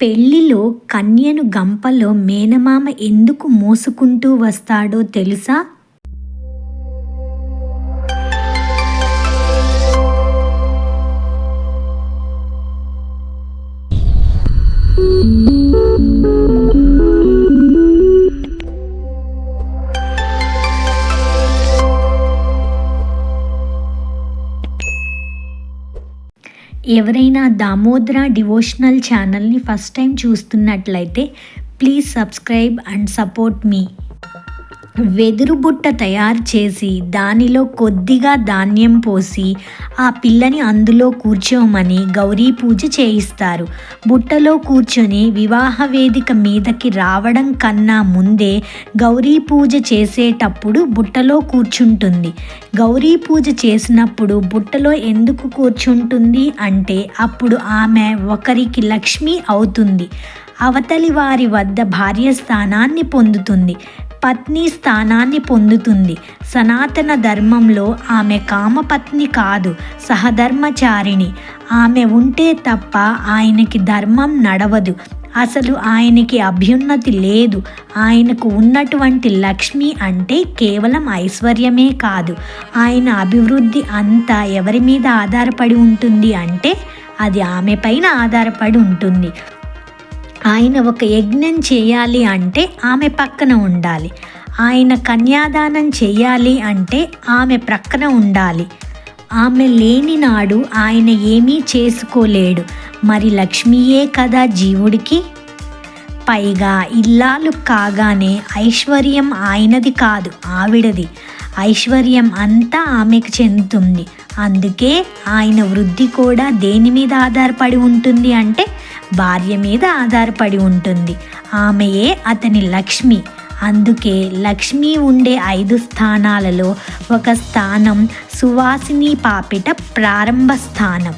పెళ్ళిలో కన్యను గంపలో మేనమామ ఎందుకు మోసుకుంటూ వస్తాడో తెలుసా? ఎవరైనా దామోదర డివోషనల్ ఛానల్ని ఫస్ట్ టైం చూస్తున్నట్లయితే please subscribe and support me. వెదురు బుట్ట తయారు చేసి దానిలో కొద్దిగా ధాన్యం పోసి ఆ పిల్లని అందులో కూర్చోమని గౌరీ పూజ చేయిస్తారు. బుట్టలో కూర్చొని వివాహ వేదిక మీదకి రావడం కన్నా ముందే గౌరీ పూజ చేసేటప్పుడు బుట్టలో కూర్చుంటుంది. గౌరీ పూజ చేసినప్పుడు బుట్టలో ఎందుకు కూర్చుంటుంది అంటే అప్పుడు ఆమె ఒకరికి లక్ష్మి అవుతుంది. అవతలి వారి వద్ద భార్య స్థానాన్ని పొందుతుంది. పత్ని స్థానాన్ని పొందుతుంది. సనాతన ధర్మంలో ఆమె కామపత్ని కాదు సహధర్మచారిణి. ఆమె ఉంటే తప్ప ఆయనకి ధర్మం నడవదు. అసలు ఆయనకి అభ్యున్నతి లేదు. ఆయనకు ఉన్నటువంటి లక్ష్మి అంటే కేవలం ఐశ్వర్యమే కాదు. ఆయన అభివృద్ధి అంతా ఎవరి మీద ఆధారపడి ఉంటుంది అంటే అది ఆమె పైన ఆధారపడి ఉంటుంది. ఆయన ఒక యజ్ఞం చేయాలి అంటే ఆమె పక్కన ఉండాలి. ఆయన కన్యాదానం చేయాలి అంటే ఆమె ప్రక్కన ఉండాలి. ఆమె లేని నాడు ఆయన ఏమీ చేసుకోలేడు. మరి లక్ష్మీయే కదా జీవుడికి? పైగా ఇల్లాలు కాగానే ఐశ్వర్యం ఆయనది కాదు ఆవిడది. ఐశ్వర్యం అంతా ఆమెకు చెందుతుంది. అందుకే ఆయన వృద్ధి కూడా దేని మీద ఆధారపడి ఉంటుంది అంటే భార్య మీద ఆధారపడి ఉంటుంది. ఆమెయే అతని లక్ష్మి. అందుకే లక్ష్మి ఉండే ఐదు స్థానాలలో ఒక స్థానం సువాసిని పాపిట ప్రారంభ స్థానం.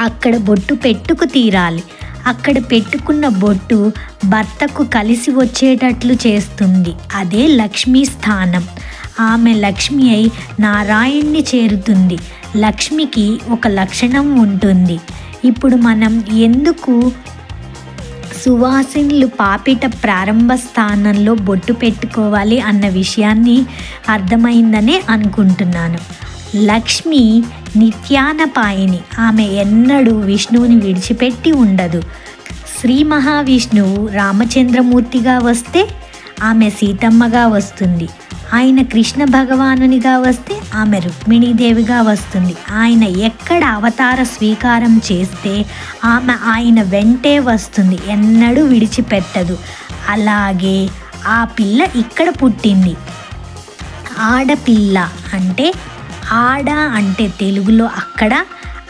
అక్కడ బొట్టు పెట్టుకు తీరాలి. అక్కడ పెట్టుకున్న బొట్టు భర్తకు కలిసి వచ్చేటట్లు చేస్తుంది. అదే లక్ష్మీ స్థానం. ఆమె లక్ష్మి అయి నారాయణ్ణి చేరుతుంది. లక్ష్మికి ఒక లక్షణం ఉంటుంది. ఇప్పుడు మనం ఎందుకు సువాసినులు పాపిట ప్రారంభ స్థానంలో బొట్టు పెట్టుకోవాలి అన్న విషయాన్ని అర్థమైందనే అనుకుంటున్నాను. లక్ష్మి నిత్యానపాయిని. ఆమె ఎన్నడూ విష్ణువుని విడిచిపెట్టి ఉండదు. శ్రీ మహావిష్ణువు రామచంద్రమూర్తిగా వస్తే ఆమె సీతమ్మగా వస్తుంది. ఆయన కృష్ణ భగవానునిగా వస్తే ఆమె రుక్మిణీదేవిగా వస్తుంది. ఆయన ఎక్కడ అవతార స్వీకారం చేస్తే ఆమె ఆయన వెంటే వస్తుంది. ఎన్నడూ విడిచిపెట్టదు. అలాగే ఆ పిల్ల ఇక్కడ పుట్టింది. ఆడపిల్ల అంటే ఆడ అంటే తెలుగులో అక్కడ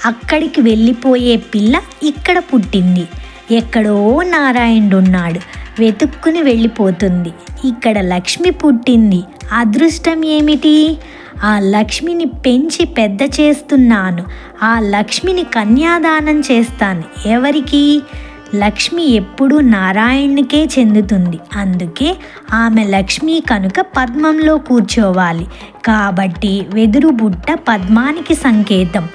అక్కడికి వెళ్ళిపోయే పిల్ల ఇక్కడ పుట్టింది. ఎక్కడో నారాయణుడు ఉన్నాడు వెతుక్కుని వెళ్ళిపోతుంది. ఇక్కడ లక్ష్మి పుట్టింది. అదృష్టం ఏమిటి? ఆ లక్ష్మిని పెంచి పెద్ద చేస్తున్నాను. ఆ లక్ష్మిని కన్యాదానం చేస్తాను. ఎవరికి? లక్ష్మి ఎప్పుడూ నారాయణునికే చెందుతుంది. అందుకే ఆమె లక్ష్మి కనుక పద్మంలో కూర్చోవాలి. కాబట్టి వెదురు బుట్ట పద్మానికి సంకేతం.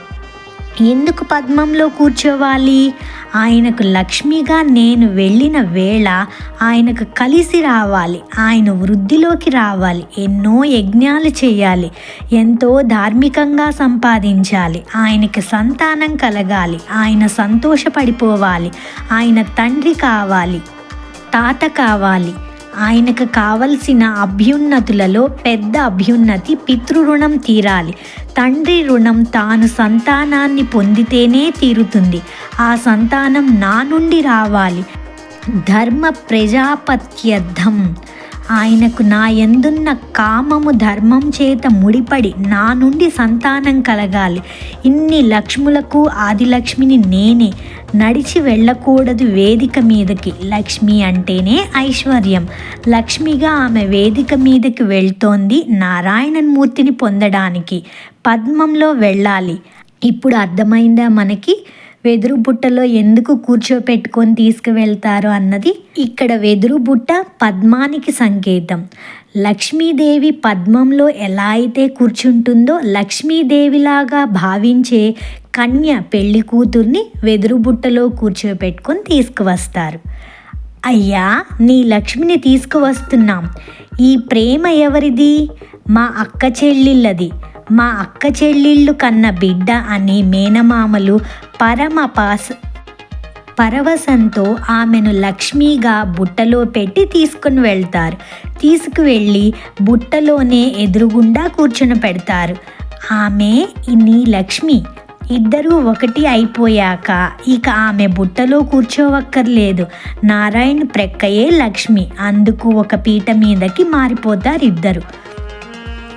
ఎందుకు పద్మంలో కూర్చోవాలి? ఆయనకు లక్ష్మిగా నేను వెళ్ళిన వేళ ఆయనకు కలిసి రావాలి. ఆయన వృద్ధిలోకి రావాలి. ఎన్నో యజ్ఞాలు చేయాలి. ఎంతో ధార్మికంగా సంపాదించాలి. ఆయనకి సంతానం కలగాలి. ఆయన సంతోషపడిపోవాలి. ఆయన తండ్రి కావాలి. తాత కావాలి. ఆయనకు కావలసిన అభ్యున్నతులలో పెద్ద అభ్యున్నతి పితృరుణం తీరాలి. తండ్రి రుణం తాను సంతానాన్ని పొందితేనే తీరుతుంది. ఆ సంతానం నా నుండి రావాలి. ధర్మ ప్రజాపత్యర్థం. ఆయనకు నా ఎందున్న కామము ధర్మం చేత ముడిపడి నా నుండి సంతానం కలగాలి. ఇన్ని లక్ష్ములకు ఆదిలక్ష్మిని నేనే. నడిచి వెళ్ళకూడదు వేదిక మీదకి. లక్ష్మి అంటేనే ఐశ్వర్యం. లక్ష్మిగా ఆమె వేదిక మీదకి వెళ్తోంది నారాయణన్ మూర్తిని పొందడానికి. పద్మంలో వెళ్ళాలి. ఇప్పుడు అర్థమైందా మనకి? వెదురు బుట్టలో ఎందుకు కూర్చోపెట్టుకొని తీసుకువెళ్తారు అన్నది ఇక్కడ వెదురు బుట్ట పద్మానికి సంకేతం. లక్ష్మీదేవి పద్మంలో ఎలా అయితే కూర్చుంటుందో లక్ష్మీదేవిలాగా భావించే కన్య పెళ్ళి కూతుర్ని వెదురు బుట్టలో కూర్చోపెట్టుకొని తీసుకువస్తారు. అయ్యా నీ లక్ష్మిని తీసుకువస్తున్నాం. ఈ ప్రేమ ఎవరిది? మా అక్క చెల్లిళ్ళది. మా అక్క చెల్లిళ్ళు కన్న బిడ్డ అని మేనమామలు పరమ పాస్ పరవశంతో ఆమెను లక్ష్మిగా బుట్టలో పెట్టి తీసుకుని వెళ్తారు. తీసుకువెళ్ళి బుట్టలోనే ఎదురుగుండా కూర్చుని పెడతారు. ఆమె ఇన్ని లక్ష్మి ఇద్దరూ ఒకటి అయిపోయాక ఇక ఆమె బుట్టలో కూర్చోవక్కర్లేదు. నారాయణ ప్రక్కయే లక్ష్మి అందుకు ఒక పీట మీదకి మారిపోతారు ఇద్దరు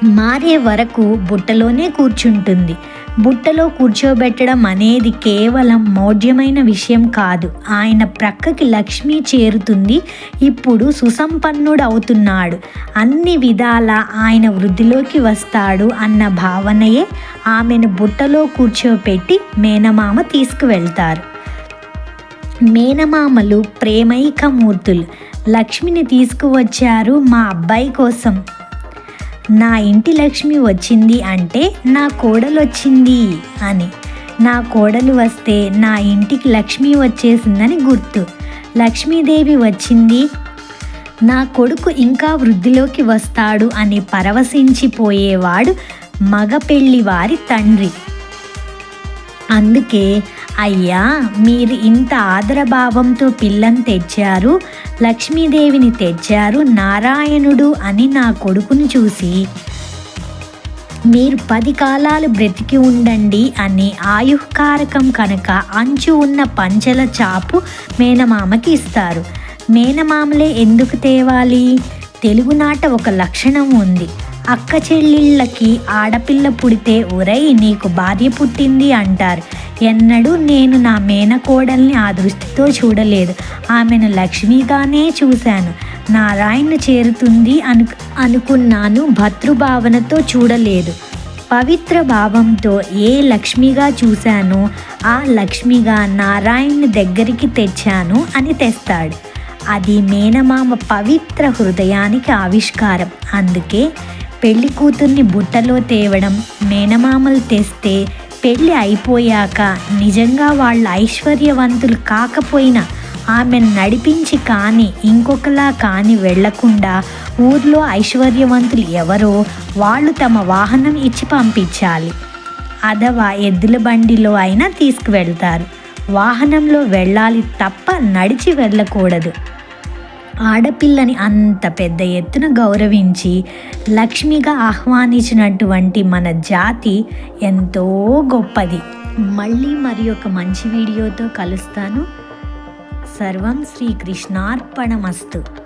మారే వరకు బుట్టలోనే కూర్చుంటుంది. బుట్టలో కూర్చోబెట్టడం అనేది కేవలం మౌఢ్యమైన విషయం కాదు. ఆయన ప్రక్కకి లక్ష్మి చేరుతుంది. ఇప్పుడు సుసంపన్నుడు అవుతున్నాడు అన్ని విధాల ఆయన వృద్ధిలోకి వస్తాడు అన్న భావనయే ఆమెను బుట్టలో కూర్చోపెట్టి మేనమామ తీసుకువెళ్తారు. మేనమామలు ప్రేమైకమూర్తులు. లక్ష్మిని తీసుకువచ్చారు మా అబ్బాయి కోసం. నా ఇంటి లక్ష్మి వచ్చింది అంటే నా కోడలు వచ్చింది అని. నా కోడలు వస్తే నా ఇంటికి లక్ష్మి వచ్చేసిందని గుర్తు. లక్ష్మీదేవి వచ్చింది నా కొడుకు ఇంకా వృద్ధిలోకి వస్తాడు అని పరవశించిపోయేవాడు మగ పెళ్ళి వారి తండ్రి. అందుకే అయ్యా మీరు ఇంత ఆదరభావంతో పిల్లని తెచ్చారు లక్ష్మీదేవిని తెచ్చారు నారాయణుడు అని నా కొడుకుని చూసి మీరు పది కాలాలు బ్రతికి ఉండండి అని ఆయుహ్కారకం కనుక అంచు ఉన్న పంచల చాపు మేనమామకి ఇస్తారు. మేనమామలే ఎందుకు తేవాలి? తెలుగునాట ఒక లక్షణం ఉంది. అక్క చెల్లిళ్ళకి ఆడపిల్ల పుడితే ఒరై నీకు భార్య పుట్టింది అంటారు. ఎన్నడూ నేను నా మేనకోడల్ని ఆ దృష్టితో చూడలేదు. ఆమెను లక్ష్మిగానే చూశాను. నారాయణ చేరుతుంది అను అనుకున్నాను భర్తృభావనతో చూడలేదు. పవిత్ర భావంతో ఏ లక్ష్మిగా చూశానో ఆ లక్ష్మిగా నారాయణ్ని దగ్గరికి తెచ్చాను అని తెస్తాడు. అది మేనమామ పవిత్ర హృదయానికి ఆవిష్కారం. అందుకే పెళ్ళి కూతుర్ని బుట్టలో తేవడం మేనమామలు తెస్తే పెళ్ళి అయిపోయాక నిజంగా వాళ్ళ ఐశ్వర్యవంతులు కాకపోయినా ఆమెను నడిపించి కానీ ఇంకొకలా కానీ వెళ్ళకుండా ఊర్లో ఐశ్వర్యవంతులు ఎవరో వాళ్ళు తమ వాహనం ఇచ్చి పంపించాలి. అథవా ఎద్దుల బండిలో అయినా తీసుకువెళ్తారు. వాహనంలో వెళ్ళాలి తప్ప నడిచి వెళ్ళకూడదు. ఆడపిల్లని అంత పెద్ద ఎత్తున గౌరవించి లక్ష్మిగా ఆహ్వానించినటువంటి మన జాతి ఎంతో గొప్పది. మళ్ళీ మరి ఒక మంచి వీడియోతో కలుస్తాను. సర్వం శ్రీకృష్ణార్పణమస్తు